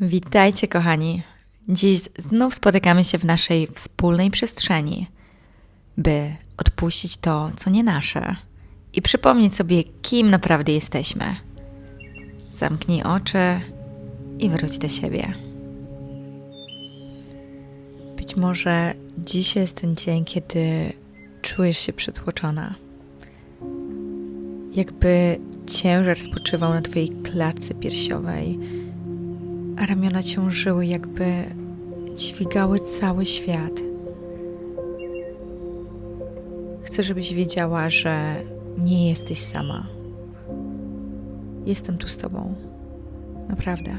Witajcie, kochani. Dziś znów spotykamy się w naszej wspólnej przestrzeni, by odpuścić to, co nie nasze i przypomnieć sobie, kim naprawdę jesteśmy. Zamknij oczy i wróć do siebie. Być może dzisiaj jest ten dzień, kiedy czujesz się przytłoczona. Jakby ciężar spoczywał na Twojej klatce piersiowej a ramiona ciążyły, jakby dźwigały cały świat. Chcę, żebyś wiedziała, że nie jesteś sama. Jestem tu z Tobą. Naprawdę.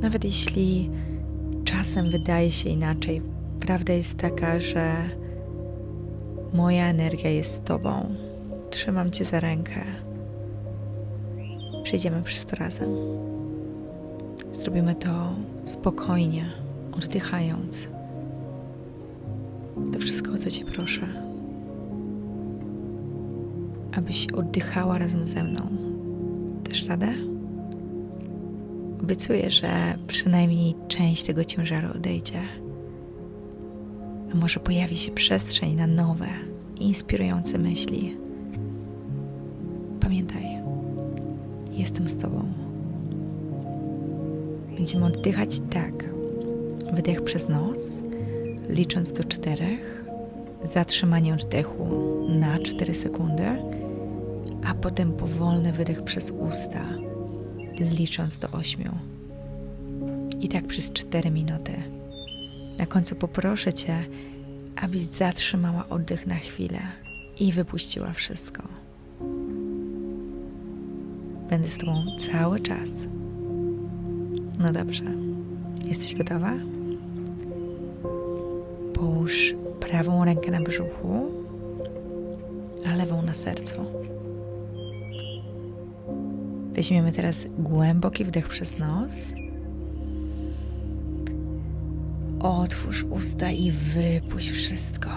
Nawet jeśli czasem wydaje się inaczej, prawda jest taka, że moja energia jest z Tobą. Trzymam Cię za rękę. Przejdziemy przez to razem. Zrobimy to spokojnie, oddychając. To wszystko, o co Cię proszę. Abyś oddychała razem ze mną. Też radę? Obiecuję, że przynajmniej część tego ciężaru odejdzie. A może pojawi się przestrzeń na nowe, inspirujące myśli. Pamiętaj, jestem z Tobą. Będziemy oddychać tak. Wydech przez nos, licząc do czterech, zatrzymanie oddechu na 4 sekundy, a potem powolny wydech przez usta, licząc do 8. I tak przez 4 minuty. Na końcu poproszę Cię, abyś zatrzymała oddech na chwilę i wypuściła wszystko. Będę z Tobą cały czas. No dobrze. Jesteś gotowa? Połóż prawą rękę na brzuchu, a lewą na sercu. Weźmiemy teraz głęboki wdech przez nos. Otwórz usta i wypuść wszystko.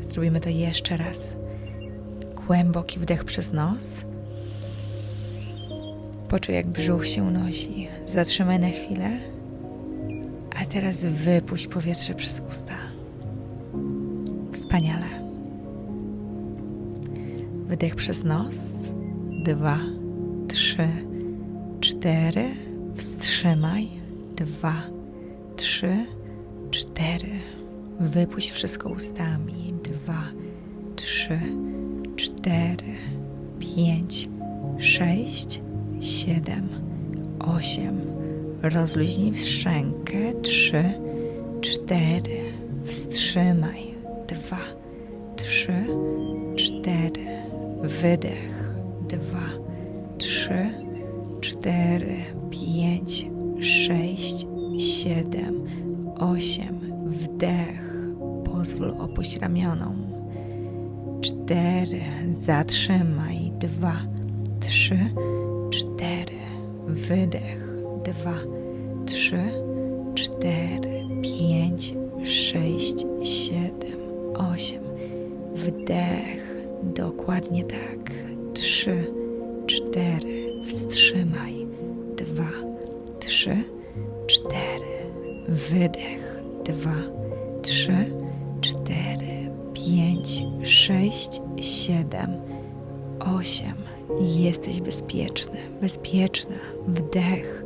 Zrobimy to jeszcze raz. Głęboki wdech przez nos. Poczuj, jak brzuch się unosi. Zatrzymaj na chwilę. A teraz wypuść powietrze przez usta. Wspaniale. Wydech przez nos. Dwa, trzy, cztery. Wstrzymaj. Dwa, trzy, cztery. Wypuść wszystko ustami. Dwa, trzy, cztery, pięć, sześć, siedem, osiem. Rozluźnij szczękę. Trzy, cztery. Wstrzymaj. Dwa, trzy, cztery. Wydech. Dwa, trzy, cztery, pięć, sześć, siedem, osiem. Wdech. Pozwól opuść ramionom. Cztery. Zatrzymaj. Dwa, trzy, cztery. Wydech. Dwa, trzy, cztery, pięć, sześć, siedem, osiem. Wdech. Dokładnie tak. Trzy, cztery. Wstrzymaj. Dwa, trzy, cztery. Wydech. Dwa, trzy, cztery, pięć, sześć, siedem, osiem. Jesteś bezpieczny, bezpieczna. Wdech.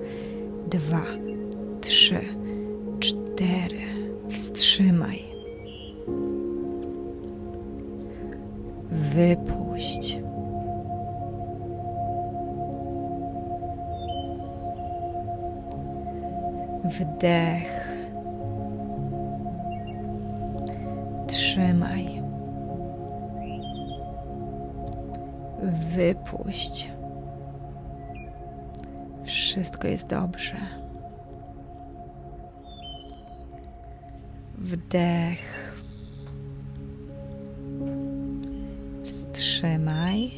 Dwa, trzy, cztery. Wstrzymaj. Wypuść. Wdech. Trzymaj. Wypuść. Wszystko jest dobrze. Wdech. Wstrzymaj.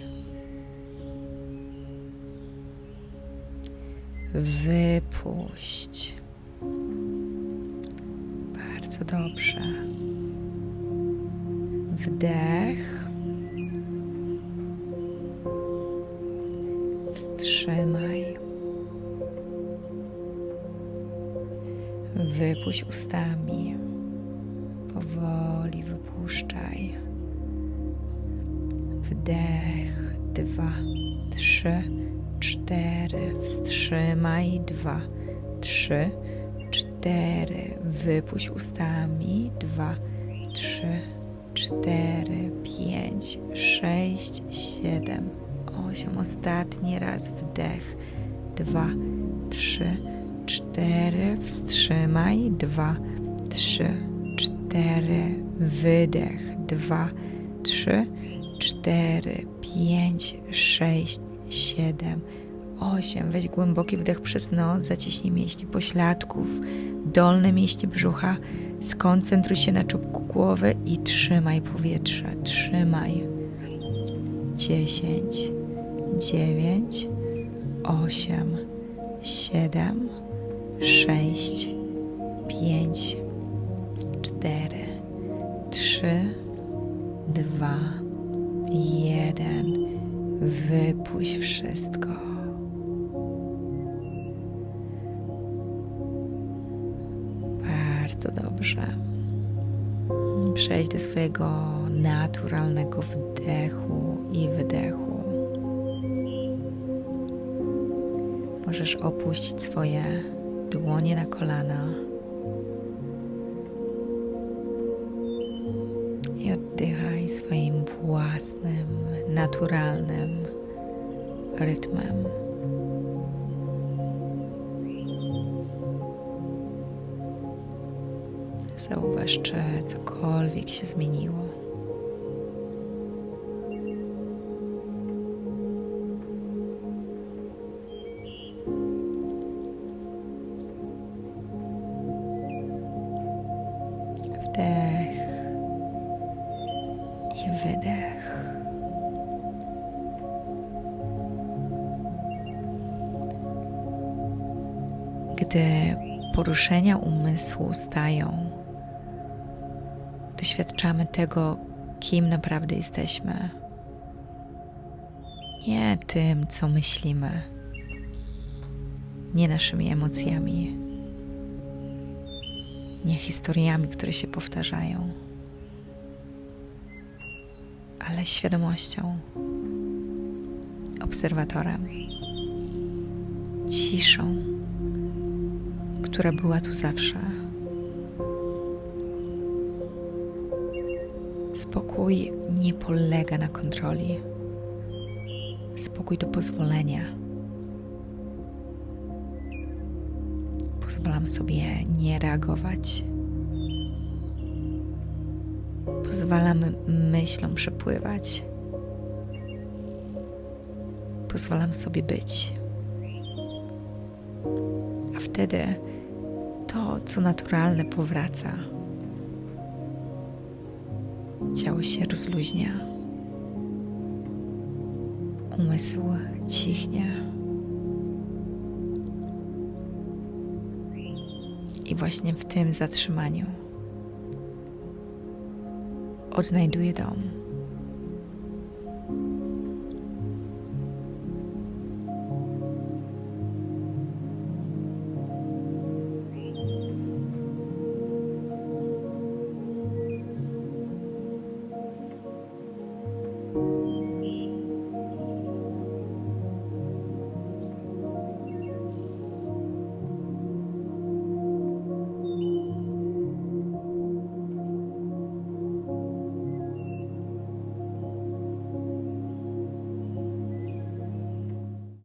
Wypuść. Bardzo dobrze. Wdech. Wstrzymaj. Wypuść ustami. Powoli wypuszczaj. Wdech, dwa, trzy, cztery. Wstrzymaj, dwa, trzy, cztery. Wypuść ustami, dwa, trzy, cztery, pięć, sześć, siedem, osiem. Ostatni raz wdech, dwa, trzy, cztery. Wstrzymaj, dwa, trzy, cztery. Wydech, dwa, trzy, cztery, pięć, sześć, siedem, osiem. Weź głęboki wdech przez nos, zaciśnij mięśnie pośladków, dolne mięśnie brzucha. Skoncentruj się na czubku głowy i trzymaj powietrze. Trzymaj. Dziesięć, dziewięć, osiem, siedem, sześć, pięć, cztery, trzy, dwa, jeden. Wypuść wszystko. Bardzo dobrze. Przejdź do swojego naturalnego wdechu i wydechu. Możesz opuścić swoje dłonie na kolana i oddychaj swoim własnym, naturalnym rytmem. Zauważ, czy cokolwiek się zmieniło. Gdy poruszenia umysłu stają, doświadczamy tego, kim naprawdę jesteśmy. Nie tym, co myślimy, nie naszymi emocjami, nie historiami, które się powtarzają, ale świadomością, obserwatorem, ciszą, która była tu zawsze. Spokój nie polega na kontroli. Spokój to pozwolenie. Pozwalam sobie nie reagować. Pozwalam myślom przepływać. Pozwalam sobie być. A wtedy to, co naturalne, powraca. Ciało się rozluźnia. Umysł cichnie. I właśnie w tym zatrzymaniu odnajduję dom.